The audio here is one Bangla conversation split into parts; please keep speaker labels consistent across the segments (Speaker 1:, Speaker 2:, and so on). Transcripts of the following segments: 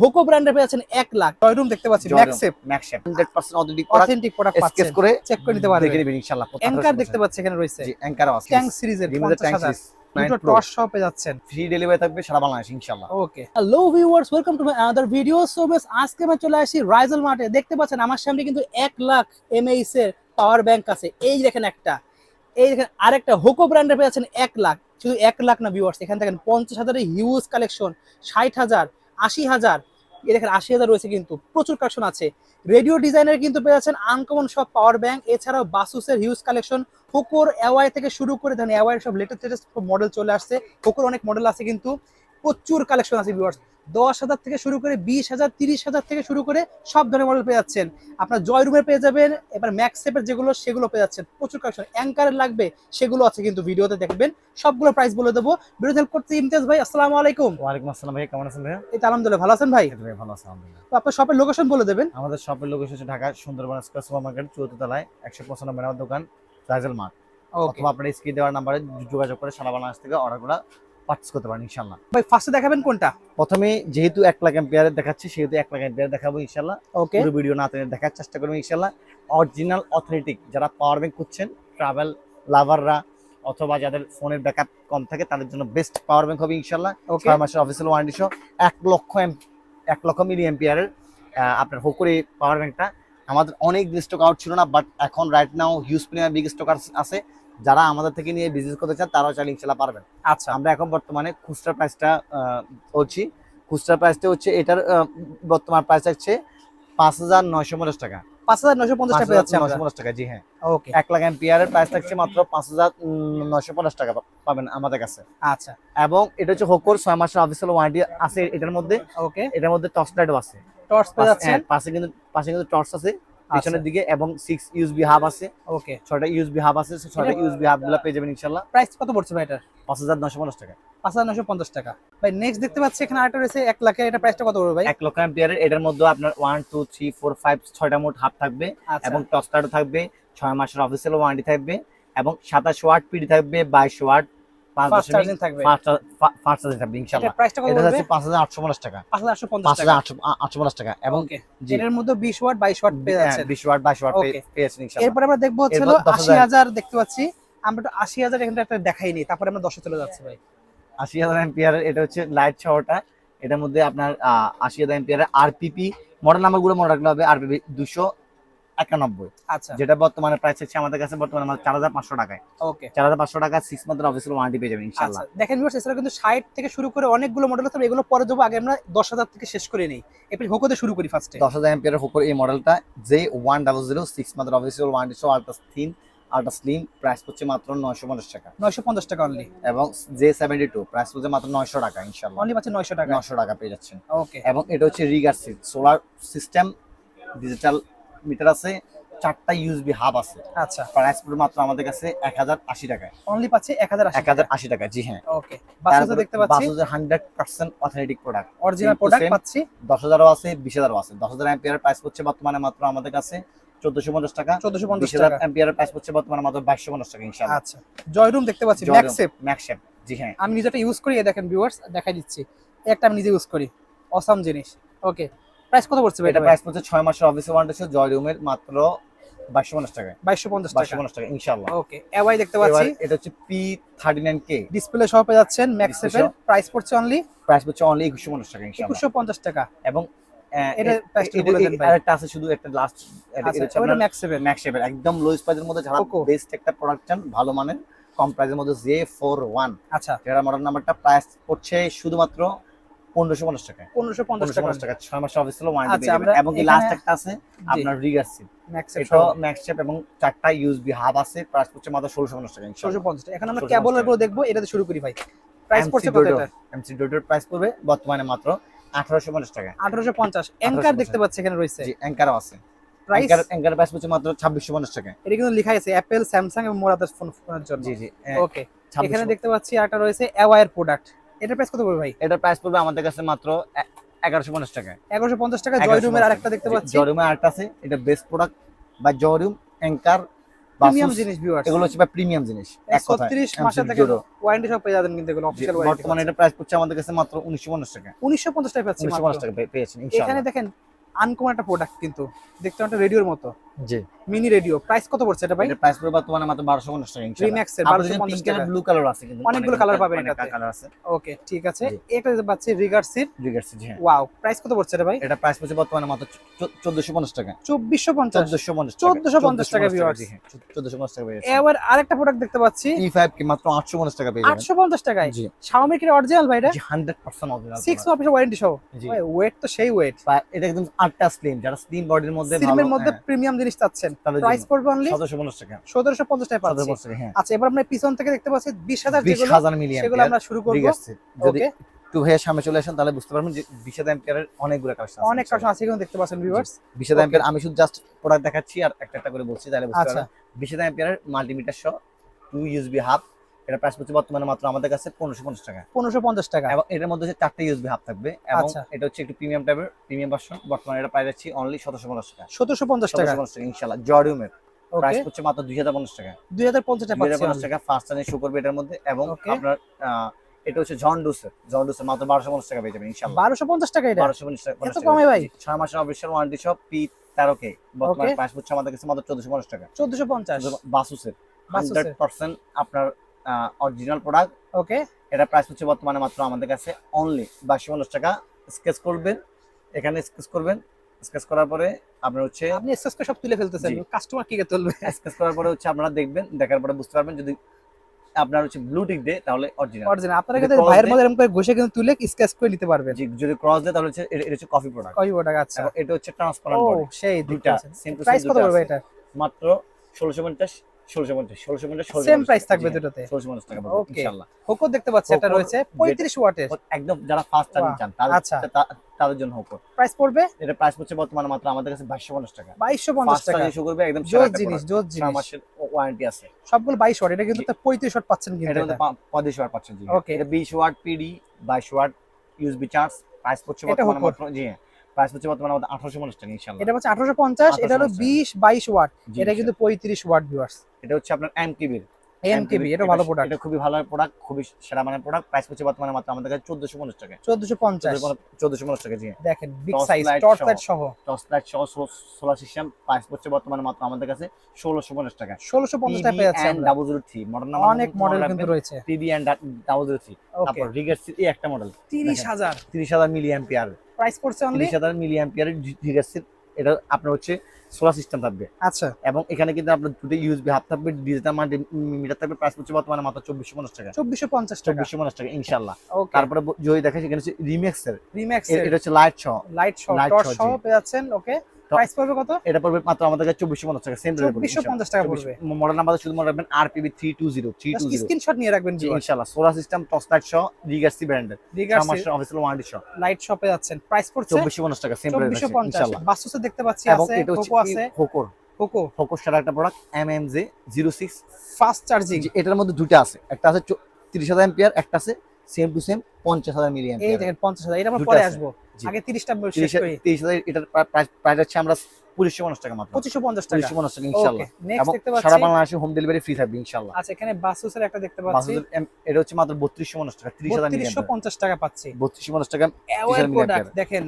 Speaker 1: হোকো ব্র্যান্ডে পেয়ে যাচ্ছেন এক লাখ। টয় রুম দেখতে পাচ্ছি ম্যাক্সেপ
Speaker 2: ম্যাক্সেপ 100% অথেন্টিক
Speaker 1: অথেন্টিক প্রোডাক্ট
Speaker 2: স্কেচ
Speaker 1: পাচ্ছেন।
Speaker 2: করে
Speaker 1: চেক করে নিতে পারবেন
Speaker 2: দেখে নেবেন ইনশাআল্লাহ
Speaker 1: অ্যাঙ্কার দেখতে পাচ্ছি এখানে রয়েছে।
Speaker 2: জি অ্যাঙ্কারও আছে
Speaker 1: ট্যাঙ্ক সিরিজের
Speaker 2: ট্যাঙ্ক সিরিজ
Speaker 1: দুটো টর্চ সহ যাচ্ছেন।
Speaker 2: ফ্রি ডেলিভারি থাকবে সারা বাংলাদেশ ইনশাআল্লাহ।
Speaker 1: Okay hello viewers welcome to my another video so বেশ আজকে আমি চলে আসি রাইজেল মার্টে দেখতে পাচ্ছেন আমার সামনে কিন্তু এক লাখ এমএইচ এর পাওয়ার ব্যাংক আছে। এই দেখেন একটা। এই দেখেন আরেকটা হোকো ব্র্যান্ডের লাখ। শুধু এক লাখ না ভিউয়ার্স এখান থেকে পঞ্চাশ হাজারের হিউজ কালেকশন ষাট হাজার আশি হাজার এই দেখেন, আশি হাজার রয়েছে কিন্তু, প্রচুর কালেকশন আছে। রেডিও ডিজাইনের কিন্তু পেয়ে যাচ্ছেন আনকমন সব পাওয়ার ব্যাংক এছাড়াও বাসুসের হিউজ কালেকশন হোকোর অ্যাওয়াই থেকে শুরু করে, ধরেন অ্যাওয়াই সব লেটেস্ট লেটেস্ট মডেল চলে আসছে। হোকোর অনেক মডেল আছে কিন্তু, প্রচুর কালেকশন আছে ভিউয়ার্স দশ হাজার থেকে শুরু করে বিশ হাজার তিরিশ হাজার থেকে শুরু করে সব ধরনের মডেল পেয়ে যাচ্ছেন। আপনার জয় রুমে পেয়ে যাবেন এবার ম্যাক্সেপের যেগুলো সেগুলো পেয়ে যাচ্ছেন। প্রচুর কালেকশন অ্যাঙ্কারের লাগবে সেগুলো আছে কিন্তু ভিডিওতে দেখবেন। সবগুলো প্রাইস বলে দেবো। ভিডিও হেল্প করতে ইমতিয়াজ ভাই আসসালামু আলাইকুম।
Speaker 2: ওয়ালাইকুম আসসালাম ভাই কেমন আছেন ভাইয়া?
Speaker 1: এই তো আলহামদুলিল্লাহ ভালো আছেন ভাই?
Speaker 2: ভাই ভালো আছি আলহামদুলিল্লাহ।
Speaker 1: তো আপনার শপের লোকেশন বলে দেবেন।
Speaker 2: আমাদের শপের লোকেশন হচ্ছে Dhaka Sundarban square super market চৌদ্দ তলায় একশো পঁচানব্বই নম্বর দোকান রাইজেল মার্ট।
Speaker 1: ওকে
Speaker 2: অথবা আপনার স্ক্রিন দেওয়ার নাম্বারে যোগাযোগ করে সারা বাংলাদেশ থেকে অর্ডারগুলো পার্চেস করতে পারেন ইনশাআল্লাহ।
Speaker 1: ভাই ফার্স্টে দেখাবেন কোনটা?
Speaker 2: প্রথমে যেহেতু এক লাখ এম্পিয়ারের দেখাচ্ছি সেহেতু এক লাখ এম্পিয়ার দেখাবো ইনশাল্লাহ
Speaker 1: ওকে
Speaker 2: পুরো ভিডিও না টেনে দেখার চেষ্টা করবেন ইনশাল্লাহ অরিজিনাল অথেন্টিক যারা পাওয়ার ব্যাংক খুঁজছেন ট্রাভেল লাভাররা অথবা যাদের ফোনের ব্যাকআপ কম থাকে তাদের জন্য বেস্ট পাওয়ার ব্যাংক হবে
Speaker 1: ইনশাল্লাহ
Speaker 2: ছয় মাসের অফিসিয়াল ওয়ারেন্টি সহ এক লক্ষ এম- এক লক্ষ মিলি এম্পিয়ারের আপনার হোকুরি পাওয়ার ব্যাংকটা আমাদের অনেক স্টক আউট ছিল না বাট এখন right now huge premier big stock আছে। যারা আমাদের থেকে নিয়ে বিজনেস করতে চান তারাও চাইলে ইনশাল্লাহ পারবেন।
Speaker 1: আচ্ছা।
Speaker 2: আমরা এখন বর্তমানে খুচরা প্রাইসটা বলছি খুচরা প্রাইসটা হচ্ছে এটার বর্তমান প্রাইস হচ্ছে পাঁচ হাজার নয়শো পঞ্চাশ টাকা।
Speaker 1: পাঁচ হাজার পঞ্চাশ টাকা যাচ্ছে
Speaker 2: নয়শো পঞ্চাশ টাকা জি হ্যাঁ।
Speaker 1: ওকে
Speaker 2: এক লাখ এম্পিয়ারের প্রাইস থাকছে মাত্র পাঁচ হাজার নয়শো পঞ্চাশ টাকা পাবেন আমাদের কাছে।
Speaker 1: আচ্ছা।
Speaker 2: এবং এটা হচ্ছে হোকোর ছয় মাসের অফিসিয়াল ওয়ারেন্টি আছে এটার মধ্যে।
Speaker 1: ওকে
Speaker 2: এটার মধ্যে টর্চ লাইটও আছে।
Speaker 1: টর্চ পেয়ে
Speaker 2: পাশে- হ্যাঁ, পাশে কিন্তু পাশে কিন্তু টর্চ আছে। পিছনের দিকে এবং সিক্স ইউএসবি হাব আছে।
Speaker 1: ওকে
Speaker 2: ছয়টা ইউএসবি হাব আছে ছয়টা ইউএসবি হাবগুলো পেয়ে যাবেন ইনশাল্লাহ
Speaker 1: প্রাইস কত পড়ছে ভাই
Speaker 2: নশো পঞ্চাশ টাকা।
Speaker 1: পাঁচ হাজার নশো পঞ্চাশ টাকা। ভাই নেক্সট দেখতে পাচ্ছি এখানে আরেকটা রয়েছে এক লাখের এটা প্রাইসটা কত পড়বে ভাই?
Speaker 2: এক লক্ষ এম্পিয়ারের এটার মধ্যে আপনার one two three four five ছয়টা মোট হাব থাকবে
Speaker 1: আচ্ছা।
Speaker 2: এবং টর্চ লাইটও থাকবে ছয় মাসের অফিসিয়াল ওয়ারেন্টি থাকবে এবং সাতাশ ওয়াট পিডি থাকবে বাইশ ওয়াট
Speaker 1: এরপর আমরা দেখব হচ্ছে আশি হাজার দেখতে পাচ্ছি। আমরা আশি হাজার এখানে একটা দেখাইনি তারপরে আমরা দশে চলে যাচ্ছি ভাই।
Speaker 2: আশি হাজার এম্পিয়ারের এটা হচ্ছে লাইট শহরটা এটার মধ্যে আপনার আশি হাজার এম্পিয়ারের আরপিপি মডেল নাম্বারগুলো মনে রাখলে হবে আরপিপি দুশো একানব্বই।
Speaker 1: আচ্ছা।
Speaker 2: যেটা বর্তমানে প্রাইস হচ্ছে আমাদের কাছে বর্তমানে আমাদের চার হাজার পাঁচশো টাকায়।
Speaker 1: ওকে
Speaker 2: চার হাজার পাঁচশো টাকা সিক্স মান্থের অফিসিয়াল ওয়ারেন্টি পেয়ে যাবেন ইনশাল্লাহ
Speaker 1: আচ্ছা দেখেন ভিউয়ার্স এছাড়া কিন্তু ষাট থেকে শুরু করে অনেকগুলো মডেল আছে এগুলো পরে যাব আগে আমরা দশ হাজার থেকে শেষ করে নেই। এরপর হোকোতে শুরু করি ফার্স্টে
Speaker 2: দশ হাজার এম্পিয়ারের উপর এই মডেলটা যে ওয়ান ডাবল জিরো সিক্স মান্থের অফিসিয়াল ওয়ারেন্টি সহ ultra thin ultra slim price পড়ছে মাত্র নয়শো পঞ্চাশ টাকা।
Speaker 1: নয়শো পঞ্চাশ টাকা অনলি
Speaker 2: এবং জে সেভেন্টি টু প্রাইস পড়ছে মাত্র নয়শো টাকা ইনশাল্লাহ
Speaker 1: অনলি পাচ্ছে নয়শো টাকা।
Speaker 2: নয়শো টাকা পেয়ে যাচ্ছেন।
Speaker 1: ওকে
Speaker 2: এবং এটা হচ্ছে রিগার সিট সোলার সিস্টেম ডিজিটাল মিটার আছে চারটা ইউএসবি হাব আছে।
Speaker 1: আচ্ছা।
Speaker 2: প্রাইস পড়বে মাত্র আমাদের কাছে এক হাজার আশি টাকায়।
Speaker 1: অনলি পাচ্ছে এক হাজার
Speaker 2: এক হাজার আশি টাকা জি হ্যাঁ।
Speaker 1: ওকে বাসাতে দেখতে পাচ্ছি।
Speaker 2: Hundred percent authentic product
Speaker 1: original product পাচ্ছি।
Speaker 2: দশ হাজারও আছে বিশ হাজারও আছে। দশ হাজার অ্যাম্পিয়ারের প্রাইস পড়ছে বর্তমানে মাত্র আমাদের কাছে চোদ্দশো পঞ্চাশ টাকা।
Speaker 1: চোদ্দশো
Speaker 2: বিশ
Speaker 1: পঞ্চাশ
Speaker 2: হাজার
Speaker 1: টাকা।
Speaker 2: অ্যাম্পিয়ারের প্রাইস পড়ছে বর্তমানে মাত্র বাইশশো পঞ্চাশ টাকা ইনশাল্লাহ
Speaker 1: আচ্ছা। জয়রুম দেখতে পাচ্ছি। ম্যাক্সেপ
Speaker 2: ম্যাক্সেপ জি হ্যাঁ।
Speaker 1: আমি নিজেটা ইউজ করি দেখেন ভিউয়ার্স দেখাই দিচ্ছি। একটা আমি নিজে ইউজ করি। অসাম জিনিস। ওকে প্রাইস কত পড়ছে
Speaker 2: এটা প্রাইস পড়ছে ছয় মাসের অফিসে ওয়ারেন্টি ছিল জয় রুমের মাত্র বাইশশো পঞ্চাশ টাকা
Speaker 1: বাইশশো পঞ্চাশ
Speaker 2: বাইশশো
Speaker 1: টাকা
Speaker 2: পঞ্চাশ টাকা ইনশাল্লাহ
Speaker 1: ওকে এওয়াই দেখতে পাচ্ছি।
Speaker 2: এটা হচ্ছে P thirty nine K
Speaker 1: display সহ পেয়ে যাচ্ছেন ম্যাক্সেপের
Speaker 2: সহ।
Speaker 1: প্রাইস পড়ছে অনলি
Speaker 2: প্রাইস পড়ছে অনলি একুশশো পঞ্চাশ টাকা ইনশাল্লাহ
Speaker 1: একুশশো পঞ্চাশ টাকা।
Speaker 2: এবং
Speaker 1: এটা
Speaker 2: এটা-
Speaker 1: বলে দেন ভাই।
Speaker 2: আছে শুধু একটা লাস্ট
Speaker 1: আচ্ছা
Speaker 2: ম্যাক্স শেপের একদম প্রাইসের মধ্যে যারা বেস্ট একটা প্রোডাক্ট চান ভালো মানের কম প্রাইসের মধ্যে জে ফোর ওয়ান
Speaker 1: আচ্ছা।
Speaker 2: যেটা মডেল নাম্বারটা প্রাইস পড়ছে শুধুমাত্র পনেরোশো পঞ্চাশ টাকা
Speaker 1: পনেরোশো পঞ্চাশ টাকা।
Speaker 2: ছয় মাসের অফিস
Speaker 1: আচ্ছা,
Speaker 2: এবং কি লাস্ট একটা আছে আপনার রিগার এটা এবং চারটা ইউএসবি হাব আছে প্রাইস পড়ছে মাত্র ষোলোশো পঞ্চাশ টাকা
Speaker 1: ষোলোশো
Speaker 2: ইনশাআল্লাহ
Speaker 1: পঞ্চাশ টাকা। এখন আমরা কেবলগুলো দেখব এটাতে শুরু করি ভাই। প্রাইস পড়ছে কত এটা
Speaker 2: এমসি ডোডোর প্রাইস পড়বে বর্তমানে মাত্র আঠারোশো পঞ্চাশ টাকা
Speaker 1: আঠারোশো পঞ্চাশ। অ্যাঙ্কার দেখতে পাচ্ছি এখানে রয়েছে।
Speaker 2: জি অ্যাঙ্কারও আছে।
Speaker 1: প্রাইস
Speaker 2: অ্যাঙ্কার অ্যাঙ্কার প্রাইস পড়ছে মাত্র ছাব্বিশশো পঞ্চাশ টাকা
Speaker 1: এটা কিন্তু লেখা আছে অ্যাপেল স্যামসাং এবং ফোন ফোনের জন্য।
Speaker 2: জি জি
Speaker 1: ওকে এখানে দেখতে পাচ্ছি একটা রয়েছে অ্যাওয়ার প্রোডাক্ট এটার প্রাইস কত পড়বে ভাই?
Speaker 2: এটা প্রাইস পড়বে আমাদের কাছে মাত্র এগারোশো পঞ্চাশ টাকা।
Speaker 1: এগারোশো পঞ্চাশ টাকা জয়রুমের আরেকটা দেখতে পাচ্ছি।
Speaker 2: জয়রুমের আরেকটা আছে এটা বেস্ট প্রোডাক্ট বা জয়রুম অ্যাঙ্কার
Speaker 1: প্রিমিয়াম জিনিস ভিউয়ার্স
Speaker 2: এগুলো হচ্ছে প্রিমিয়াম জিনিস এক কথায়
Speaker 1: 36 মাসের থেকে ওয়ারেন্টি সব পেয়ে যাবেন কিন্তু এগুলো অফিশিয়াল ওয়ারেন্টি
Speaker 2: বর্তমানে এটা প্রাইস পড়ছে আমাদের কাছে মাত্র উনিশশো পঞ্চাশ টাকা।
Speaker 1: 1950 টাকা পাচ্ছি
Speaker 2: উনিশশো
Speaker 1: মাত্র।
Speaker 2: পঞ্চাশ টাকা পে- পেয়েছেন
Speaker 1: এখানে দেখেন আনকমন একটা প্রোডাক্ট কিন্তু দেখতে একটা রেডিওর মতো।
Speaker 2: জি।
Speaker 1: Mini radio. প্রাইস কত পড়ছে এটা ভাই?
Speaker 2: প্রাইস পড়বে বর্তমানে মাত্র বারোশো পঞ্চাশ টাকা ইনশাআল্লাহ।
Speaker 1: রিম্যাক্স এর 1250 টাকা।
Speaker 2: ব্লু কালার আছে কিন্তু
Speaker 1: অনেকগুলো colour পাবেন এটাতে।
Speaker 2: কালার আছে।
Speaker 1: ওকে ঠিক আছে। এটা যে পাচ্ছি রিগার্ড সিট
Speaker 2: রিগার্সি জি হ্যাঁ।
Speaker 1: ওয়াও প্রাইস কত পড়ছে এটা ভাই?
Speaker 2: এটা প্রাইস পড়ছে বর্তমানে মাত্র চোদ্দশো পঞ্চাশ টাকা।
Speaker 1: 2450
Speaker 2: চোদ্দশো পঞ্চাশ
Speaker 1: 1450 টাকা viewers।
Speaker 2: চোদ্দশো পঞ্চাশ টাকা পেয়েছে।
Speaker 1: এবার আরেকটা প্রোডাক্ট দেখতে পাচ্ছি।
Speaker 2: ই ফাইভ কি মাত্র আটশো পঞ্চাশ টাকা পেয়ে যাবেন
Speaker 1: 850 টাকায়?
Speaker 2: জি।
Speaker 1: Xiaomi কি অরিজিনাল ভাই এটা?
Speaker 2: জি hundred percent original
Speaker 1: 6 office warranty সহ।
Speaker 2: জি।
Speaker 1: ওয়েট তো সেই ওয়েট
Speaker 2: এটা একদম আটটা স্লিম যারা স্লিম বডির মধ্যে
Speaker 1: সিমের মধ্যে প্রিমিয়াম জিনিস চাচ্ছেন।
Speaker 2: তাদের
Speaker 1: প্রাইস পড়বে অনলি
Speaker 2: সতেরোশো পঞ্চাশ টাকা।
Speaker 1: 1750 টাকা
Speaker 2: সতেরো
Speaker 1: পাচ্ছি।
Speaker 2: পঞ্চাশ হ্যাঁ।
Speaker 1: আচ্ছা এবার আমরা পিছন থেকে দেখতে পাচ্ছি 20000 যেগুলো
Speaker 2: হাজার মিলিয়ন
Speaker 1: সেগুলো আমরা শুরু করব।
Speaker 2: যদি একটু ভাইয়ের সামনে চলে আসেন তাহলে বুঝতে পারবেন যে অনেকগুলো কালেকশন
Speaker 1: অনেক আছে এখানে দেখতে পাচ্ছেন ভিউয়ার্স
Speaker 2: আমি শুধু জাস্ট প্রোডাক্ট দেখাচ্ছি আর একটা একটা করে বলছি তাহলে বুঝতে
Speaker 1: আচ্ছা।
Speaker 2: পারবেন। মাল্টিমিটার সহ টু ইউএসবি হাব এটা প্রাইস পড়ছে বর্তমানে মাত্র আমাদের কাছে পনেরোশো পঞ্চাশ টাকা।
Speaker 1: 1550 টাকা।
Speaker 2: এবং এটার মধ্যে হচ্ছে চারটে ইউএসবি হাব থাকবে এবং
Speaker 1: আচ্ছা।
Speaker 2: এটা হচ্ছে একটু প্রিমিয়াম টাইপের প্রিমিয়াম ভার্সন বর্তমানে এটা প্রাইস যাচ্ছে অনলি সতেরোশো পঞ্চাশ টাকা।
Speaker 1: 1750 টাকা।
Speaker 2: সতেরোশো পঞ্চাশ টাকা ইনশাল্লাহ জর্ডিউমের প্রাইস পড়ছে মাত্র দুই হাজার পঞ্চাশ টাকা।
Speaker 1: 2050 টাকা
Speaker 2: দুই হাজার পঞ্চাশ টাকা ফার্স্ট টাইমে শো করবে এটার মধ্যে এবং আপনার এটা হচ্ছে জন্ডুসের জন্ডুসের মাত্র বারোশো পঞ্চাশ টাকা পেয়ে যাবেন ইনশাল্লাহ
Speaker 1: 1250 টাকা এটা?
Speaker 2: বারোশো পঞ্চাশ টাকা
Speaker 1: কমে ভাই?
Speaker 2: ছয় মাসের অফিসিয়াল ওয়ারেন্টি সব পি তেরো কে বর্তমানে. প্রাইস পড়ছে আমাদের কাছে মাত্র চোদ্দশো পঞ্চাশ টাকা।
Speaker 1: 1450
Speaker 2: বাসুসের। হান্ড্রেড পার্সেন্ট আপনার অরিজিনাল প্রোডাক্ট
Speaker 1: ওকে
Speaker 2: এটা প্রাইস হচ্ছে বর্তমানে মাত্র আমাদের কাছে অনলি বাইশশো পঞ্চাশ টাকা। স্কেচ করবেন এখানে স্কেচ করবেন। স্কেচ করার পরে আপনার হচ্ছে
Speaker 1: আপনি এক্সেস করে সব তুলে ফেলতেছেন। কাস্টমার কি তুলবে?
Speaker 2: স্কেচ করার পরে হচ্ছে আপনারা দেখবেন দেখার পরে বুঝতে পারবেন যদি আপনার হচ্ছে ব্লু টিক দেয় তাহলে অরিজিনাল
Speaker 1: অরিজিনাল আপনারা কিন্তু ভাইয়ের মধ্যে এরকম করে ঘষে কিন্তু তুলে স্কেচ করে নিতে পারবেন।
Speaker 2: জি যদি ক্রস দেয় তাহলে হচ্ছে এটা হচ্ছে কফি প্রোডাক্ট
Speaker 1: কয় প্রোডাক্ট আচ্ছা।
Speaker 2: এটা হচ্ছে
Speaker 1: ও
Speaker 2: ট্রান্সপারেন্ট বডি
Speaker 1: সেই
Speaker 2: to
Speaker 1: প্রাইস কত পড়বে এটা?
Speaker 2: মাত্র ষোলোশো পঞ্চাশ ষোলোশো পঞ্চাশ ষোলোশো পঞ্চাশ।
Speaker 1: সেম প্রাইস থাকবে দুটোতে?
Speaker 2: ষোলোশো পঞ্চাশ টাকা
Speaker 1: Okay.
Speaker 2: ইনশাল্লাহ
Speaker 1: হোকো দেখতে পাচ্ছি এটা রয়েছে 35 ওয়াটের
Speaker 2: একদম যারা ফার্স্ট চার্জিং চান তাদের
Speaker 1: আচ্ছা।
Speaker 2: তা- তাদের জন্য হোক
Speaker 1: প্রাইস পড়বে?
Speaker 2: এটা প্রাইস হচ্ছে বর্তমানে মাত্র আমাদের কাছে বাইশশো পঞ্চাশ টাকা।
Speaker 1: 2250 টাকা।
Speaker 2: চার্জিং করবে একদম সেরা
Speaker 1: জোস
Speaker 2: একটা
Speaker 1: জিনিস
Speaker 2: product।
Speaker 1: জোস
Speaker 2: ছয়
Speaker 1: জিনিস
Speaker 2: মাসের ওয়ারেন্টি আছে।
Speaker 1: সবগুলো 22 ওয়াট এটা কিন্তু 35 ওয়াট পাচ্ছেন কিন্তু
Speaker 2: এটা ওয়াট পাচ্ছেন জি। এটা ওয়াট পিডি বাইশ ওয়াট ইউএসবি চার্জ প্রাইস পড়ছে বর্তমানে মাত্র জি। প্রাইস হচ্ছে বর্তমানে আমাদের টাকা
Speaker 1: এটা হচ্ছে 1850 এটা হলো 20 22 ওয়াট। এটা কিন্তু 35 ওয়াট ভিউয়ার্স
Speaker 2: এটা হচ্ছে আপনার এমকিবির
Speaker 1: এমকেবি এটা ভালো প্রোডাক্ট
Speaker 2: এটা খুবই ভালো প্রোডাক্ট খুবই সেরা মানের প্রোডাক্ট প্রাইস পড়ছে বর্তমানে মাত্র আমাদের কাছে চোদ্দশো পঞ্চাশ টাকা।
Speaker 1: 1450
Speaker 2: চোদ্দশো পঞ্চাশ টাকা জি।
Speaker 1: দেখেন বিগ সাইজ টর্চ লাইট সহ
Speaker 2: টস লাইট সহ সোলার সিস্টেম প্রাইস পড়ছে বর্তমানে মাত্র আমাদের কাছে ষোলোশো পঞ্চাশ টাকা।
Speaker 1: 1650 টাকা পেয়ে যাচ্ছে আমরা।
Speaker 2: ডাবল জিরো থ্রি মডেল
Speaker 1: অনেক মডেল কিন্তু রয়েছে।
Speaker 2: ডাবল জিরো থ্রি তারপর রিগার্সি এই একটা মডেল
Speaker 1: 30000
Speaker 2: তিরিশ হাজার মিলি অ্যাম্পিয়ার
Speaker 1: প্রাইস পড়ছে অনলি
Speaker 2: তিরিশ হাজার মিলি অ্যাম্পিয়ারের রিগার্সির এটা আপনার হচ্ছে সোলার সিস্টেম থাকবে।
Speaker 1: আচ্ছা।
Speaker 2: এবং এখানে কিন্তু আপনার দুটো ইউএসবি হাত থাকবে ডিজিটাল মিটার থাকবে প্রাইস পড়ছে বর্তমানে মাত্র চব্বিশশো পঞ্চাশ টাকা।
Speaker 1: 2450 পঞ্চাশ
Speaker 2: চব্বিশশো পঞ্চাশ টাকা ইনশাল্লাহ তারপরে যদি দেখেন সেখানে হচ্ছে রিমেক্সের
Speaker 1: রিমেক্স
Speaker 2: এটা হচ্ছে লাইট সহ
Speaker 1: লাইট সহ
Speaker 2: লাইট
Speaker 1: টর্চ
Speaker 2: সহ,
Speaker 1: পেয়ে যাচ্ছেন ওকে। প্রাইস পড়বে কত?
Speaker 2: এটা পড়বে মাত্র আমাদের কাছে চব্বিশশো পঞ্চাশ টাকা সেম
Speaker 1: 2450 টাকা পড়বে।
Speaker 2: মডেল নাম্বার শুধু মনে রাখবেন RPB three two zero three two zero
Speaker 1: screenshot নিয়ে রাখবেন জি
Speaker 2: ইনশাল্লাহ। সোলার সিস্টেম টস লাইট সহ ব্র্যান্ডের
Speaker 1: রিগার্স
Speaker 2: অফিসিয়াল ওয়ারেন্টি সহ
Speaker 1: লাইট শপে যাচ্ছেন। প্রাইস পড়ছে
Speaker 2: চব্বিশশো পঞ্চাশ টাকা সেম
Speaker 1: 2450
Speaker 2: ইনশাল্লাহ।
Speaker 1: বাসুসে দেখতে পাচ্ছি আছে কোকো আছে। কোকো
Speaker 2: হোকোর সারা একটা product M M J zero six
Speaker 1: fast charging
Speaker 2: এটার মধ্যে দুটো আছে। একটা আছে তিরিশ হাজার এম্পিয়ার একটা আছে সেম টু সেম পঞ্চাশ হাজার মিলিয়ন
Speaker 1: এই দেখেন পঞ্চাশ হাজার এটা আমরা পরে আসব। আগে 30টা শেষ
Speaker 2: তিরিশ
Speaker 1: করি।
Speaker 2: তিরিশ হাজার এটার প্রাইস হচ্ছে আমরা পঁচিশশো পঞ্চাশ টাকা মাত্র।
Speaker 1: 2550 টাকা।
Speaker 2: পঁচিশশো পঞ্চাশ টাকা ইনশাল্লাহ। সারা
Speaker 1: পাচ্ছি।
Speaker 2: বাংলাদেশে হোম ডেলিভারি ফ্রি থাকবে ইনশাল্লাহ।
Speaker 1: আচ্ছা এখানে বাসুসের একটা দেখতে পাচ্ছি।
Speaker 2: এটা হচ্ছে মাত্র বত্রিশশো পঞ্চাশ টাকা ত্রিশ হাজার
Speaker 1: 3250 টাকা পাচ্ছি।
Speaker 2: বত্রিশশো পঞ্চাশ টাকা।
Speaker 1: দেখেন।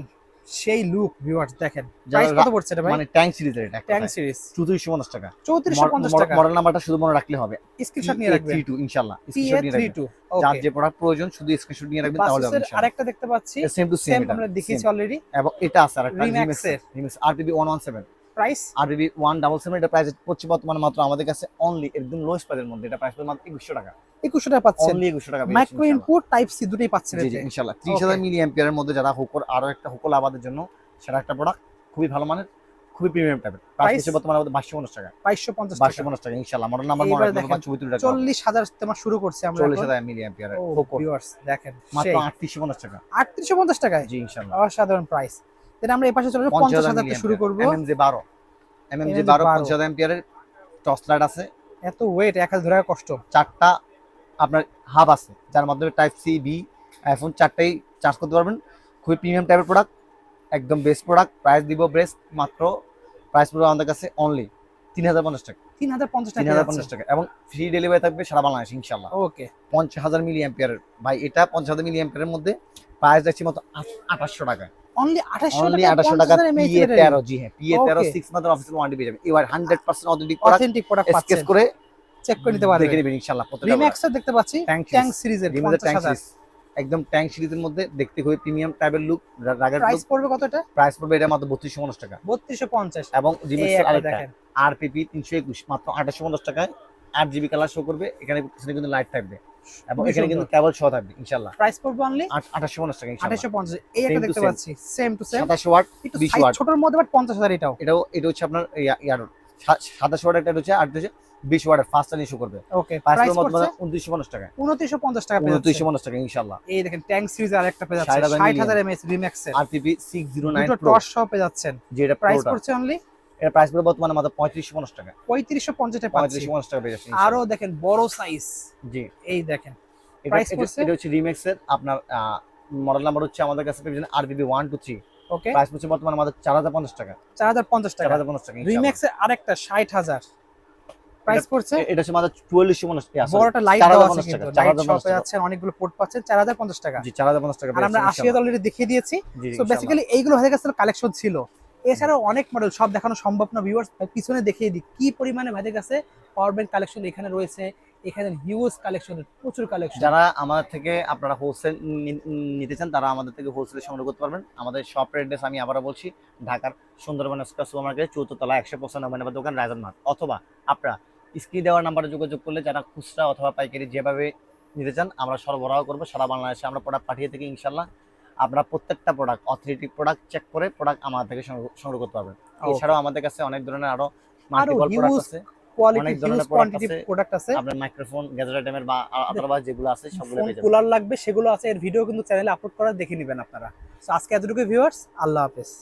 Speaker 1: সেই লুক ভিউয়ার্স দেখেন। প্রাইস কত পড়ছে এটা ভাই?
Speaker 2: মানে ট্যাং সিরিজের এটা
Speaker 1: ট্যাং সিরিজ
Speaker 2: চৌত্রিশশো পঞ্চাশ টাকা।
Speaker 1: 3450 টাকা।
Speaker 2: মডেল নাম্বারটা শুধু মনে রাখলে হবে।
Speaker 1: স্ক্রিনশট নিয়ে রাখবেন
Speaker 2: থ্রি টু ইনশাল্লাহ স্ক্রিনশট নিয়ে রাখবেন
Speaker 1: PA32
Speaker 2: যার যে প্রোডাক্ট প্রয়োজন শুধু স্ক্রিনশট নিয়ে রাখবেন তাহলে হবে ইনশাআল্লাহ
Speaker 1: আরেকটা দেখতে পাচ্ছি।
Speaker 2: সেম টু
Speaker 1: সেম আমরা দেখিয়েছি অলরেডি
Speaker 2: এবং এটা আছে আর একটা
Speaker 1: Remax
Speaker 2: রিমিক্স
Speaker 1: এর।
Speaker 2: RPB one one seven
Speaker 1: price
Speaker 2: RPB one double seven এটা প্রাইস পড়ছে বর্তমানে মাত্র আমাদের কাছে অনলি একদম লোয়েস্ট প্রাইসের মধ্যে। এটা প্রাইস মাত্র একুশশো টাকা।
Speaker 1: 2100 টাকা পাচ্ছেন।
Speaker 2: অনলি একুশশো টাকা
Speaker 1: মাইক্রো ইনপুট টাইপ সি দুটোই পাচ্ছেন
Speaker 2: ইনশাল্লাহ ত্রিশ হাজার মিলি অ্যাম্পিয়ারের মধ্যে যারা হুকর আরও একটা আবাদের জন্য সেটা একটা প্রোডাক্ট খুবই ভালো মানের খুবই প্রিমিয়াম টাইপের প্রাইস হচ্ছে বর্তমানে আমাদের বাইশশো পঞ্চাশ টাকা।
Speaker 1: 2250
Speaker 2: বাইশশো
Speaker 1: টাকা।
Speaker 2: পঞ্চাশ টাকা ইনশাল্লাহ মডেল নাম্বার মনে রাখবেন
Speaker 1: শুরু করছি আমরা
Speaker 2: চল্লিশ
Speaker 1: এখন।
Speaker 2: হাজার মিলি
Speaker 1: viewers, দেখেন
Speaker 2: মাত্র
Speaker 1: সেই।
Speaker 2: আটত্রিশশো পঞ্চাশ টাকা।
Speaker 1: 3850 টাকায়?
Speaker 2: জি ইনশাল্লাহ
Speaker 1: অসাধারণ প্রাইস দেন আমরা এই পাশে চলে
Speaker 2: পঞ্চাশ হাজার
Speaker 1: শুরু করব।
Speaker 2: এমএমজে বারো। এমএমজে বারো পঞ্চাশ হাজার অ্যাম্পিয়ারের টর্চ লাইট আছে।
Speaker 1: এত ওয়েট এক হাত ধরে কষ্ট।
Speaker 2: চারটা আপনার হাব আছে যার মাধ্যমে টাইপ সি বি আইফোন চারটাই চার্জ করতে পারবেন। খুবই প্রিমিয়াম টাইপের প্রোডাক্ট একদম বেস্ট প্রোডাক্ট প্রাইস দিব বেস্ট মাত্র প্রাইস পড়বে আমাদের কাছে অনলি তিন হাজার পঞ্চাশ টাকা।
Speaker 1: তিন হাজার পঞ্চাশ
Speaker 2: তিন
Speaker 1: টাকা
Speaker 2: হাজার পঞ্চাশ টাকা। এবং ফ্রি ডেলিভারি থাকবে সারা বাংলাদেশ ইনশাল্লাহ
Speaker 1: ওকে
Speaker 2: পঞ্চাশ হাজার মিলি অ্যাম্পিয়ারের ভাই এটা পঞ্চাশ হাজার মিলি অ্যাম্পিয়ারের মধ্যে প্রাইস যাচ্ছে মতো আঠাশশো টাকা
Speaker 1: অনলি আঠাশশো
Speaker 2: অনলি
Speaker 1: টাকা
Speaker 2: পিএ তেরো জি হ্যাঁ পিএ তেরো
Speaker 1: Okay.
Speaker 2: সিক্স অফিসিয়াল ওয়ারেন্টি পেয়ে যাবেন এবার hundred percent authentic product
Speaker 1: authentic product
Speaker 2: scratch করে
Speaker 1: চেক করে নিতে পারবেন।
Speaker 2: দেখে নেবেন ইনশাল্লাহ প্রত্যেকটা
Speaker 1: রিম্যাক্স দেখতে পাচ্ছি।
Speaker 2: ট্যাঙ্ক
Speaker 1: ট্যাঙ্ক সিরিজের
Speaker 2: রিমেজের
Speaker 1: পঞ্চাশ
Speaker 2: ট্যাঙ্ক
Speaker 1: হাজার।
Speaker 2: সিরিজ একদম ট্যাঙ্ক সিরিজের মধ্যে দেখতে খুবই প্রিমিয়াম টাইপের লুক রাগের
Speaker 1: প্রাইস পড়বে কত এটা
Speaker 2: প্রাইস পড়বে এটা মাত্র বত্রিশশো পঞ্চাশ টাকা।
Speaker 1: বত্রিশশো পঞ্চাশ।
Speaker 2: এবং আরেকটা। আর মাত্র টাকায়। জিবি কালার শো করবে। এখানে পিছনে কিন্তু লাইট থাকবে। এবং এখানে কিন্তু কেবল শো থাকবে ইনশাল্লাহ।
Speaker 1: প্রাইস পড়বে অনলি
Speaker 2: আঠাশশো পঞ্চাশ টাকা ইনশাল্লাহ।
Speaker 1: আঠাশশো পঞ্চাশ এই একটা দেখতে পাচ্ছি সেম টু সেম
Speaker 2: সাতাশশো ওয়াট
Speaker 1: একটু
Speaker 2: বিশ
Speaker 1: size
Speaker 2: ওয়াট।
Speaker 1: ছোটর মধ্যে বাট পঞ্চাশ হাজার এটাও।
Speaker 2: এটাও এটা হচ্ছে আপনার ইয়ার সাতাশশো ওয়াট একটা হচ্ছে আর হচ্ছে বিশ ওয়াটের ফার্স্ট টাইম ইস্যু করবে।
Speaker 1: ওকে
Speaker 2: প্রাইস পড়বে
Speaker 1: পড়ছে?
Speaker 2: উনত্রিশশো পঞ্চাশ টাকা
Speaker 1: উনত্রিশশো পঞ্চাশ টাকা পেয়ে
Speaker 2: উনত্রিশশো
Speaker 1: যাচ্ছে।
Speaker 2: পঞ্চাশ টাকা ইনশাল্লাহ।
Speaker 1: এই দেখেন ট্যাঙ্ক সিরিজ আর একটা পেয়ে যাচ্ছে
Speaker 2: 60,000
Speaker 1: হাজার এমএস রিম্যাক্স এর।
Speaker 2: R PP six zero nine
Speaker 1: দুটো টস সহ পেয়ে যাচ্ছেন।
Speaker 2: যেটা
Speaker 1: প্রাইস পড়ছে অনলি
Speaker 2: এর প্রাইস পড়বে বর্তমানে মাত্র পঁয়ত্রিশশো পঞ্চাশ টাকা।
Speaker 1: পঁয়ত্রিশশো পঞ্চাশ টাকা পাচ্ছি।
Speaker 2: পঁয়ত্রিশশো পঞ্চাশ টাকা পেয়ে যাচ্ছে
Speaker 1: আরও দেখেন বড় সাইজ
Speaker 2: জি।
Speaker 1: এই দেখেন
Speaker 2: এটা
Speaker 1: Price
Speaker 2: এটা-? এটা হচ্ছে রিমেক্সের আপনার মডেল নাম্বার হচ্ছে আমাদের কাছে পেয়েছেন আর বিবি ওয়ান
Speaker 1: ওকে
Speaker 2: প্রাইস বর্তমানে আমাদের চার হাজার পঞ্চাশ টাকা।
Speaker 1: চার হাজার পঞ্চাশ
Speaker 2: চার
Speaker 1: টাকা
Speaker 2: হাজার পঞ্চাশ টাকা ইনশাআল্লাহ।
Speaker 1: এর আরেকটা ষাট হাজার। প্রাইস পড়ছে?
Speaker 2: এটা হচ্ছে চুয়াল্লিশশো পঞ্চাশ টাকা
Speaker 1: বড় একটা লাইট দেওয়া আছে
Speaker 2: পঞ্চাশ
Speaker 1: কিন্তু।
Speaker 2: টাকা।
Speaker 1: যাচ্ছেন অনেকগুলো পোর্ট পাচ্ছেন চার হাজার পঞ্চাশ টাকা
Speaker 2: জি চার হাজার পঞ্চাশ টাকা
Speaker 1: আর আমরা
Speaker 2: পেয়েছি,
Speaker 1: আশি হাজার অলরেডি দেখিয়ে দিয়েছি। তো বেসিক্যালি এইগুলো হাজার কাছে কালেকশন ছিল। এছাড়াও অনেক মডেল সব দেখানো সম্ভব না ভিউয়ার্স পিছনে দেখিয়ে দিই। কি পরিমাণে ভাইদের কাছে পাওয়ার ব্যাংক কালেকশন এখানে রয়েছে, এখানে হিউজ কালেকশন প্রচুর কালেকশন
Speaker 2: যারা আমাদের থেকে আপনারা হোলসেল নিতে চান, তারা আমাদের থেকে হোলসেলে সংগ্রহ করতে পারবেন। আমাদের শপ অ্যাড্রেস আমি আবারও বলছি, ঢাকার সুন্দরবন স্কোয়ার সুপার মার্কেট চৌদ্দতলা একশো পঁচানব্বই নম্বর দোকান রাজন অথবা আপনারা স্ক্রিন দেওয়ার নাম্বারে যোগাযোগ করলে যারা খুচরা অথবা পাইকারি যেভাবে নিতে চান, আমরা সরবরাহ করব। সারা বাংলাদেশে আমরা প্রোডাক্ট পাঠিয়ে থাকি ইনশাল্লাহ আপনারা প্রত্যেকটা প্রোডাক্ট অথেন্টিক প্রোডাক্ট চেক করে প্রোডাক্ট আমাদের থেকে সংগ্রহ- করতে পারবেন। এছাড়াও আমাদের কাছে অনেক ধরনের আরও মাল্টিপল প্রোডাক্ট আছে। অনেক ধরনের।
Speaker 1: প্রোডাক্ট আছে।
Speaker 2: আপনার মাইক্রোফোন গ্যাজেট আইটেমের বা আদারওয়াইজ যেগুলো আছে সবগুলো পেয়ে যাবেন।
Speaker 1: কুলার লাগবে সেগুলো আছে। এর ভিডিও কিন্তু চ্যানেলে আপলোড করা দেখে নেবেন আপনারা। তো আজকে এতটুকু ভিউয়ার্স আল্লাহ হাফেজ।